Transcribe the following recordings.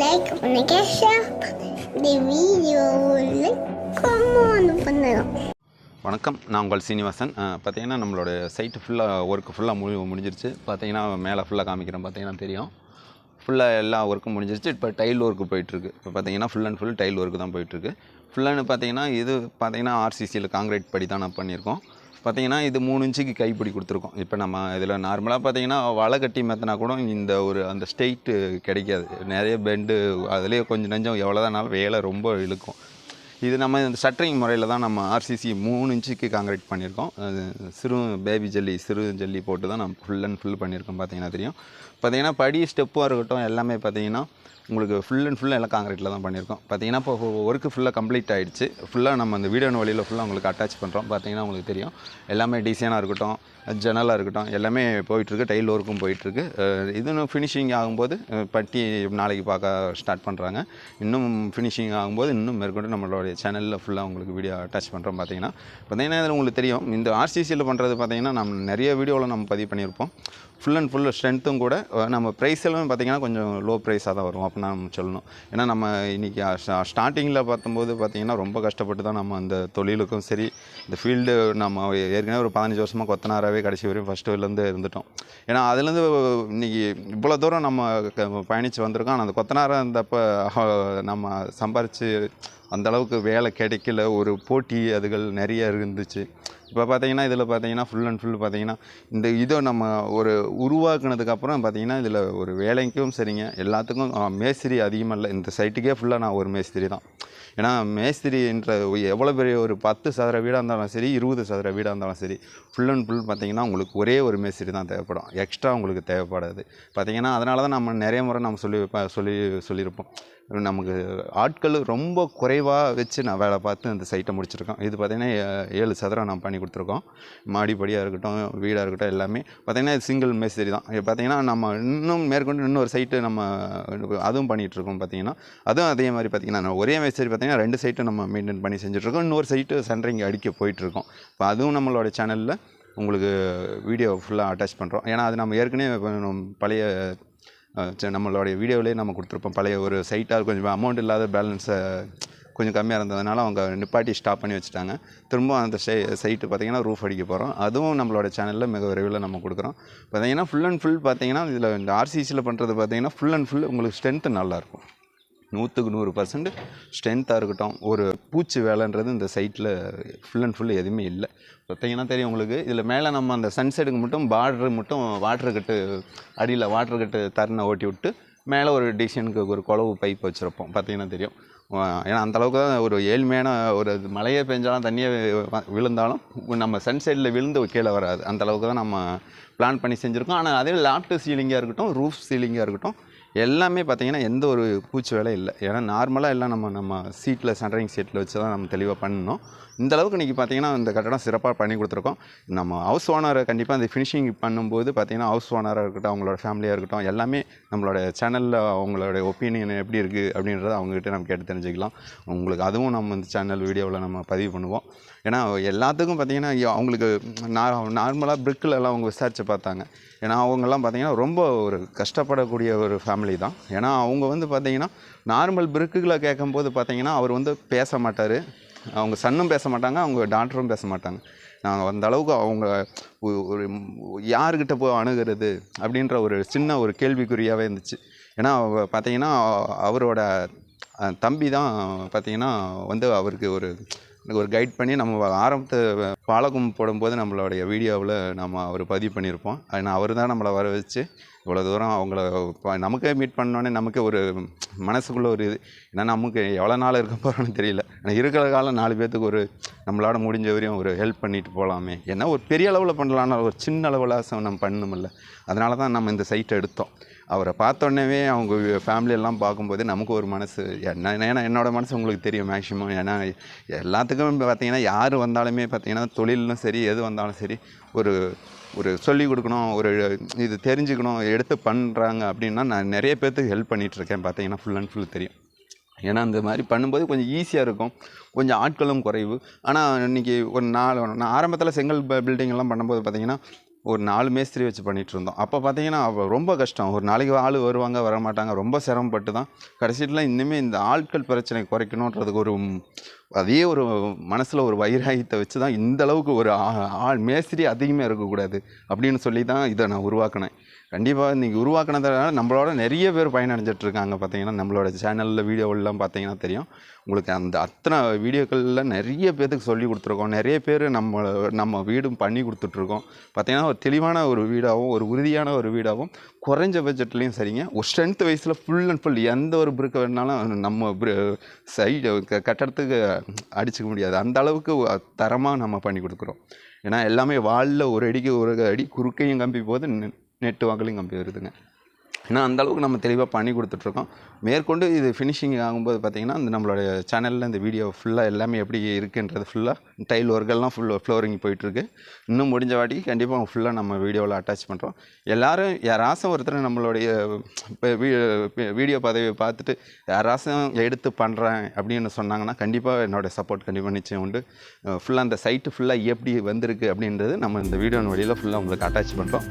Like பண்ணுங்க share இந்த வீடியோவில் கமெண்ட் பண்ணுங்க வணக்கம் நான் உங்கள் சீனிவாசன். பார்த்தீங்கன்னா நம்மளோட சைட்டு ஃபுல்லாக ஒர்க்கு ஃபுல்லாக முடி முடிஞ்சிருச்சு. பார்த்தீங்கன்னா மேலே ஃபுல்லாக காமிக்கிறேன் பார்த்தீங்கன்னா தெரியும். ஃபுல்லாக எல்லா ஒர்க்கும் முடிஞ்சிருச்சு. இப்போ டைல் ஒர்க்கு போயிட்டுருக்கு. இப்போ பார்த்தீங்கன்னா full and full tile work தான் போயிட்டுருக்கு. ஃபுல்லானு பார்த்தீங்கன்னா இது பார்த்தீங்கன்னா ஆர்சிசியில் காங்கிரீட் படி தான் நான் பண்ணியிருக்கோம். பார்த்தீங்கன்னா இது மூணு இன்ச்சுக்கு கைப்பிடி கொடுத்துருக்கோம். இப்போ நம்ம இதில் நார்மலாக பார்த்தீங்கன்னா வலை கட்டி மெத்தனா கூட இந்த ஒரு அந்த ஸ்டெயிட்டு கிடைக்காது. நிறைய பெண்டு அதுலேயே கொஞ்சம் நெஞ்சம் எவ்வளோதானாலும் வேலை ரொம்ப இழுக்கும். இது நம்ம இந்த ஷட்டரிங் முறையில் தான் நம்ம ஆர்சிசி மூணு இன்ச்சுக்கு காங்கிரீட் பண்ணியிருக்கோம். அது சிறு பேபி ஜல்லி சிறு ஜல்லி போட்டு தான் நம்ம ஃபுல் அண்ட் ஃபுல் பண்ணியிருக்கோம் பார்த்தீங்கன்னா தெரியும். பார்த்தீங்கன்னா படி ஸ்டெப்பாக இருக்கட்டும் எல்லாமே பார்த்தீங்கன்னா உங்களுக்கு ஃபுல் அண்ட் ஃபுல்லாக எல்லாம் காங்கிரீட்டில் தான் பண்ணியிருக்கோம். பார்த்தீங்கன்னா இப்போ ஒர்க்கு ஃபுல்லாக கம்ப்ளீட் ஆகிடுச்சு ஃபுல்லாக நம்ம அந்த வீடியோ வழியில் ஃபுல்லாக உங்களுக்கு அட்டாச் பண்ணுறோம் பார்த்தீங்கன்னா உங்களுக்கு தெரியும். எல்லாமே டிசைனாக இருக்கட்டும் ஜன்னலாக இருக்கட்டும். எல்லாமே போயிட்டுருக்கு. டைல் ஒர்க்கும் போயிட்டுருக்கு. இதுன்னு ஃபினிஷிங் ஆகும்போது பட்டி நாளைக்கு பார்க்க ஸ்டார்ட் பண்ணுறாங்க இன்னும் ஃபினிஷிங் ஆகும்போது இன்னும் மேற்கொண்டு நம்மளுடைய சேனலில் ஃபுல்லாக உங்களுக்கு வீடியோ அட்டாச் பண்ணுறோம் பார்த்தீங்கன்னா பார்த்தீங்கன்னா இதில் உங்களுக்கு தெரியும். இந்த ஆர்சிசியில் பண்ணுறது பார்த்தீங்கன்னா நம்ம நிறைய வீடியோவில் நம்ம பதிவு பண்ணியிருப்போம். ஃபுல் அண்ட் ஃபுல் ஸ்ட்ரென்த்தும் கூட நம்ம ப்ரைஸ் எல்லாம் பார்த்தீங்கன்னா கொஞ்சம் லோ ப்ரைஸாக தான் வரும். அப்படின்னு நம்ம சொல்லணும். ஏன்னா நம்ம இன்றைக்கி ஸ்டார்டிங்கில் பார்த்தும்போது பார்த்திங்கன்னா ரொம்ப கஷ்டப்பட்டு தான் நம்ம அந்த தொழிலுக்கும் சரி இந்த ஃபீல்டு நம்ம ஏற்கனவே ஒரு பதினஞ்சு வருஷமாக கொத்தனாராகவே கடைசி வரையும் ஃபஸ்ட்டுலேருந்து இருந்துட்டோம். ஏன்னா அதுலேருந்து இன்றைக்கி இவ்வளோ தூரம் நம்ம பயணித்து வந்திருக்கோம். ஆனால் அந்த கொத்தனாராக இருந்தப்போ நம்ம சம்பாரித்து அந்த அளவுக்கு வேலை கிடைக்கல. ஒரு போட்டி அதுகள் நிறைய இருந்துச்சு. இப்போ பார்த்தீங்கன்னா இதில் பார்த்தீங்கன்னா ஃபுல் அண்ட் ஃபுல் பார்த்தீங்கன்னா இந்த இதை நம்ம ஒரு உருவாக்குனதுக்கப்புறம் பார்த்தீங்கன்னா இதில் ஒரு வேலைக்கும் சரிங்க. எல்லாத்துக்கும் மேஸ்திரி அதிகமாக இல்லை. இந்த சைட்டுக்கே ஃபுல்லாக நான் ஒரு மேஸ்திரி தான். ஏன்னா மேஸ்திரின்ற எவ்வளோ பெரிய ஒரு பத்து சதுர வீடாக இருந்தாலும் சரி இருபது சதுர வீடாக இருந்தாலும் சரி ஃபுல் அண்ட் ஃபுல் பார்த்திங்கன்னா உங்களுக்கு ஒரே ஒரு மேஸ்திரி தான் தேவைப்படும். எக்ஸ்ட்ரா உங்களுக்கு தேவைப்படாது. பார்த்தீங்கன்னா அதனால தான் நம்ம நிறைய முறை நம்ம சொல்லி சொல்லி சொல்லியிருப்போம். நமக்கு ஆட்கள் ரொம்ப குறைவாக வச்சு நான் வேலை பார்த்து அந்த சைட்டை முடிச்சிருக்கோம். இது பார்த்திங்கன்னா ஏழு சதுரம் நான் பண்ணி கொடுத்துருக்கோம். மாடிப்படியாக இருக்கட்டும் வீடாக இருக்கட்டும் எல்லாமே பார்த்திங்கன்னா இது சிங்கிள் மேஸ்திரி தான். இது பார்த்திங்கன்னா நம்ம இன்னும் மேற்கொண்டு இன்னொரு சைட்டு நம்ம அதுவும் பண்ணிகிட்ருக்கோம் பார்த்திங்கன்னா அதுவும் அதே மாதிரி பார்த்திங்கன்னா நான் ஒரே மேஸ்திரி பார்த்திங்கன்னா ரெண்டு சைட்டு நம்ம மெயின்டைன் பண்ணி செஞ்சுட்ருக்கோம் இன்னொரு சைட்டு சென்ட்ரிங் அடிக்க போயிட்டுருக்கோம். இப்போ அதுவும் நம்மளோட சேனலில் உங்களுக்கு வீடியோ ஃபுல்லாக அட்டாச் பண்ணுறோம் ஏன்னா அது நம்ம ஏற்கனவே பழைய நம்மளுடைய வீடியோவிலே நம்ம கொடுத்துருப்போம். பழைய ஒரு சைட்டாக கொஞ்சம் அமௌண்ட் இல்லாத பேலன்ஸை கொஞ்சம் கம்மியாக இருந்ததுனால அவங்க நிப்பாட்டி ஸ்டாப் பண்ணி வச்சுட்டாங்க. திரும்ப அந்த சை சைட்டு பார்த்தீங்கன்னா ரூஃப் அடிக்க போகிறோம் அதுவும் நம்மளோட சேனலில் மிக விரைவில் நம்ம கொடுக்குறோம். பார்த்தீங்கன்னா ஃபுல் அண்ட் ஃபுல் பார்த்தீங்கன்னா இதில் இந்த ஆர்சிசியில் பண்ணுறது பார்த்தீங்கன்னா ஃபுல் அண்ட் ஃபுல் உங்களுக்கு ஸ்ட்ரென்த்து நல்லாயிருக்கும் நூற்றுக்கு நூறு பர்சன்ட் ஸ்ட்ரென்த்தாக இருக்கட்டும். ஒரு பூச்சி வேலைன்றது இந்த சைட்டில் ஃபுல் அண்ட் ஃபுல் எதுவுமே இல்லை. பார்த்தீங்கன்னா தெரியும் உங்களுக்கு. இதில் மேலே நம்ம அந்த சன்செட்டுக்கு மட்டும் பார்டரு மட்டும் வாட்டர் கட்டு அடியில் வாட்டர் கட்டு தருணை ஓட்டி விட்டு மேலே ஒரு டிசைனுக்கு ஒரு குளவு பைப் வச்சுருப்போம். பார்த்தீங்கன்னா தெரியும். ஏன்னா அந்த அளவுக்கு தான் ஒரு ஏழ்மையான ஒரு மழையே பெஞ்சாலும் தண்ணியே விழுந்தாலும் நம்ம சன்சைடில் விழுந்து கீழே வராது. அந்த அளவுக்கு தான் நம்ம பிளான் பண்ணி செஞ்சுருக்கோம். ஆனால் அதே லாப்ட் சீலிங்காக இருக்கட்டும் ரூஃப் சீலிங்காக இருக்கட்டும் எல்லாமே பார்த்தீங்கன்னா எந்த ஒரு பூச்சி வேலை இல்லை. ஏன்னா நார்மலாக எல்லாம் நம்ம நம்ம சீட்டில் சென்ட்ரிங் சீட்டில் வச்சு தான் நம்ம தெளிவாக பண்ணணும். இந்த அளவுக்கு இன்றைக்கி பார்த்திங்கன்னா இந்த கட்டடம் சிறப்பாக பண்ணி கொடுத்துருக்கோம். நம்ம ஹவுஸ் ஓனரை கண்டிப்பாக அந்த ஃபினிஷிங் பண்ணும்போது பார்த்திங்கன்னா ஹவுஸ் ஓனராக இருக்கட்டும் அவங்களோட ஃபேமிலியாக இருக்கட்டும் எல்லாமே நம்மளோட சேனலில் அவங்களோட ஒப்பீனியன் எப்படி இருக்குது அப்படின்றத அவங்ககிட்ட நம்ம கேட்டு தெரிஞ்சுக்கலாம். உங்களுக்கு அதுவும் நம்ம இந்த சேனல் வீடியோவில் நம்ம பதிவு பண்ணுவோம். ஏன்னா எல்லாத்துக்கும் பார்த்தீங்கன்னா அவங்களுக்கு அவங்களுக்கு நார்மலாக பிரிக்கிலெல்லாம் அவங்க விசாரித்து பார்த்தாங்க. ஏன்னா அவங்கெல்லாம் பார்த்திங்கன்னா ரொம்ப ஒரு கஷ்டப்படக்கூடிய ஒரு ஃபேமிலி தான். ஏன்னா அவங்க வந்து பார்த்திங்கன்னா நார்மல் பிரிக்குகளை கேட்கும்போது பார்த்திங்கன்னா அவர் வந்து பேச மாட்டார். அவங்க சன்னும் பேச மாட்டாங்க அவங்க டாக்டரும் பேச மாட்டாங்க. நாங்கள் அந்த அளவுக்கு அவங்க ஒரு யாருக்கிட்ட போய் அணுகிறது அப்படின்ற ஒரு சின்ன ஒரு கேள்விக்குறியாகவே இருந்துச்சு. ஏன்னா பார்த்தீங்கன்னா அவரோட தம்பி தான் பார்த்தீங்கன்னா வந்து அவருக்கு ஒரு ஒரு கைட் பண்ணி நம்ம ஆரம்பத்து பாலகம் போடும்போது நம்மளுடைய வீடியோவில் நம்ம அவர் பதிவு பண்ணியிருப்போம். ஆனால் அவர் தான் நம்மளை வர வச்சு இவ்வளோ தூரம் அவங்கள நமக்கே மீட் பண்ணோன்னே நமக்கு ஒரு மனசுக்குள்ளே ஒரு இது. ஏன்னா நமக்கு எவ்வளோ நாள் இருக்க போகிறோன்னு தெரியல. ஆனால் இருக்கிற காலம் நாலு பேர்த்துக்கு ஒரு நம்மளால் முடிஞ்ச வரையும் ஒரு ஹெல்ப் பண்ணிட்டு போகலாமே ஏன்னா ஒரு பெரிய அளவில் பண்ணலான்னா ஒரு சின்ன அளவில் நம்ம பண்ணணுமில்ல அதனால தான் நம்ம இந்த சைட்டை எடுத்தோம். அவரை பார்த்தோன்னே அவங்க ஃபேமிலியெல்லாம் பார்க்கும்போது நமக்கு ஒரு மனசு என்ன ஏன்னா என்னோடய மனசு உங்களுக்கு தெரியும் மேக்ஸிமம் ஏன்னா எல்லாத்துக்கும் பார்த்தீங்கன்னா யார் வந்தாலுமே பார்த்தீங்கன்னா தொழிலும் சரி எது வந்தாலும் சரி ஒரு ஒரு சொல்லிக் கொடுக்கணும் ஒரு இது தெரிஞ்சுக்கணும் எடுத்து பண்ணுறாங்க அப்படின்னா நான் நிறைய பேர்த்துக்கு ஹெல்ப் பண்ணிகிட்ருக்கேன் பார்த்தீங்கன்னா ஃபுல் அண்ட் ஃபுல் தெரியும். ஏன்னா அந்த மாதிரி பண்ணும்போது கொஞ்சம் ஈஸியாக இருக்கும். கொஞ்சம் ஆட்களும் குறைவு. ஆனால் இன்றைக்கி ஒரு நாலு நான் ஆரம்பத்தில் செங்கல் பில்டிங்லாம் பண்ணும்போது பார்த்திங்கன்னா ஒரு நாலு மேஸ்திரி வச்சு பண்ணிகிட்டு இருந்தோம் அப்போ பார்த்தீங்கன்னா ரொம்ப கஷ்டம். ஒரு நாளைக்கு ஆள் வருவாங்க வர மாட்டாங்க ரொம்ப சிரமப்பட்டு தான் கடைசியில் இன்னுமே இந்த ஆட்கள் பிரச்சனை குறைக்கணுன்றதுக்கு ஒரு அதே ஒரு மனசில் ஒரு வைராகியத்தை வச்சு தான் இந்த அளவுக்கு ஒரு ஆ- ஆள் மேஸ்திரி அதிகமாக இருக்கக்கூடாது அப்படின்னு சொல்லி தான் இதை நான் உருவாக்கினேன். கண்டிப்பாக இன்றைக்கி உருவாக்கினதுனால நம்மளோட நிறைய பேர் பயனடைஞ்சிட்டு இருக்காங்க பார்த்தீங்கன்னா நம்மளோட சேனலில் வீடியோவெல்லாம் பார்த்தீங்கன்னா தெரியும். உங்களுக்கு அந்த அத்தனை வீடியோக்களில் நிறைய பேர்த்துக்கு சொல்லி கொடுத்துருக்கோம். நிறைய பேர் நம்ம நம்ம வீடும் பண்ணி கொடுத்துட்ருக்கோம். பார்த்தீங்கன்னா ஒரு தெளிவான ஒரு வீடாகவும் ஒரு உறுதியான ஒரு வீடாகவும் குறைஞ்ச பட்ஜெட்லேயும் சரிங்க. ஒரு ஸ்ட்ரென்த் வைஸில் ஃபுல் அண்ட் ஃபுல் எந்த ஒரு பிரிக்க வேணாலும் நம்ம சைடு கட்டடத்துக்கு அடிச்சுக்க முடியாது. அந்த அளவுக்கு தரமாக நம்ம பண்ணி கொடுக்குறோம். ஏன்னா எல்லாமே வாலில் ஒரு அடிக்கு ஒரு அடி குறுக்கையும் கம்பி போது நெட்டு வாங்கலையும் கம்பி வருதுங்க. ஏன்னா அந்தளவுக்கு நம்ம தெளிவாக பண்ணி கொடுத்துட்ருக்கோம். மேற்கொண்டு இது ஃபினிஷிங் ஆகும்போது பார்த்திங்கன்னா இந்த நம்மளுடைய சேனலில் இந்த வீடியோ ஃபுல்லாக எல்லாமே எப்படி இருக்குன்றது ஃபுல்லாக டைல் ஒர்க்கெல்லாம் ஃபுல் ஃப்ளோரிங் போயிட்டுருக்கு இன்னும் முடிஞ்ச வாட்டி கண்டிப்பாக ஃபுல்லாக நம்ம வீடியோவில் அட்டாச் பண்ணுறோம் எல்லோரும் யாராச்சும் ஒருத்தர் நம்மளுடைய இப்போ வீடியோ பதவியை பார்த்துட்டு யாராச்சும் எடுத்து பண்ணுறேன் அப்படின்னு சொன்னாங்கன்னா கண்டிப்பாக என்னோடய சப்போர்ட் கண்டிப்பாக நிச்சயம் உண்டு. ஃபுல்லாக அந்த சைட்டு ஃபுல்லாக எப்படி வந்திருக்கு அப்படின்றது நம்ம இந்த வீடியோ வழியில் ஃபுல்லாக உங்களுக்கு அட்டாச் பண்ணுறோம்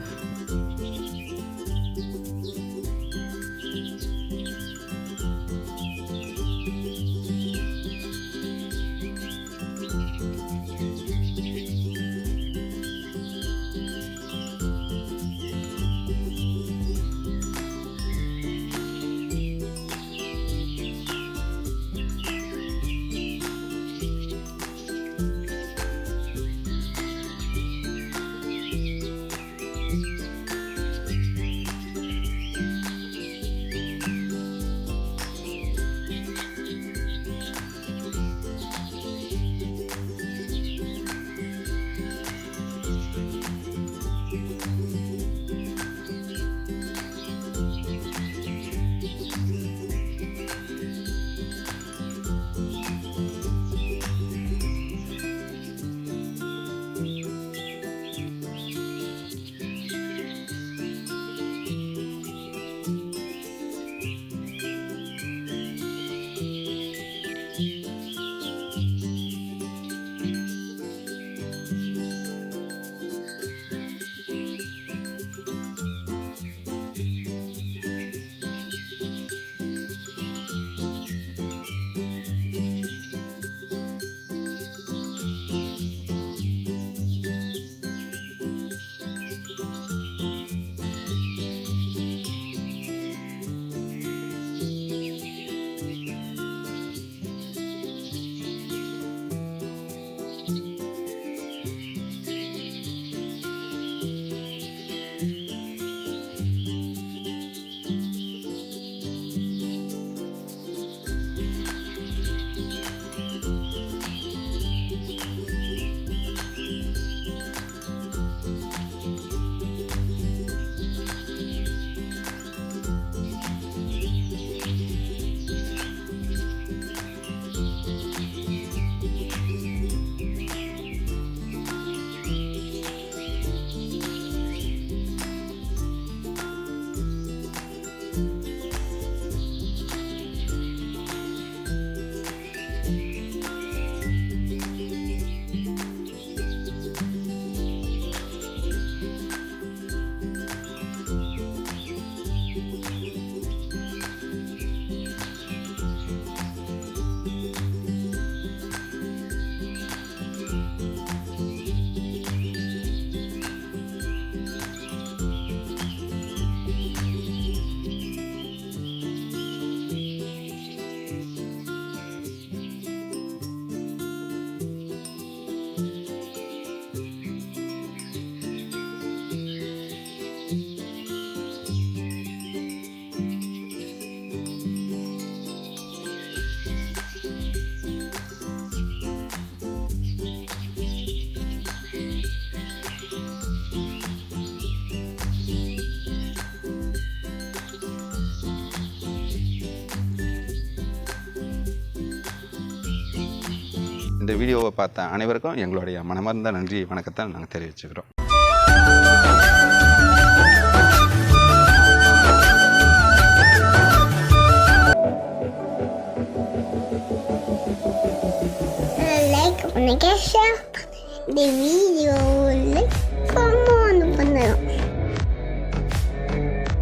இந்த வீடியோவை பார்த்த அனைவருக்கும் எங்களுடைய மனமார்ந்த நன்றி வணக்கத்தை நாங்கள் தெரிவிச்சுக்கிறோம். Like, on a cache, des comment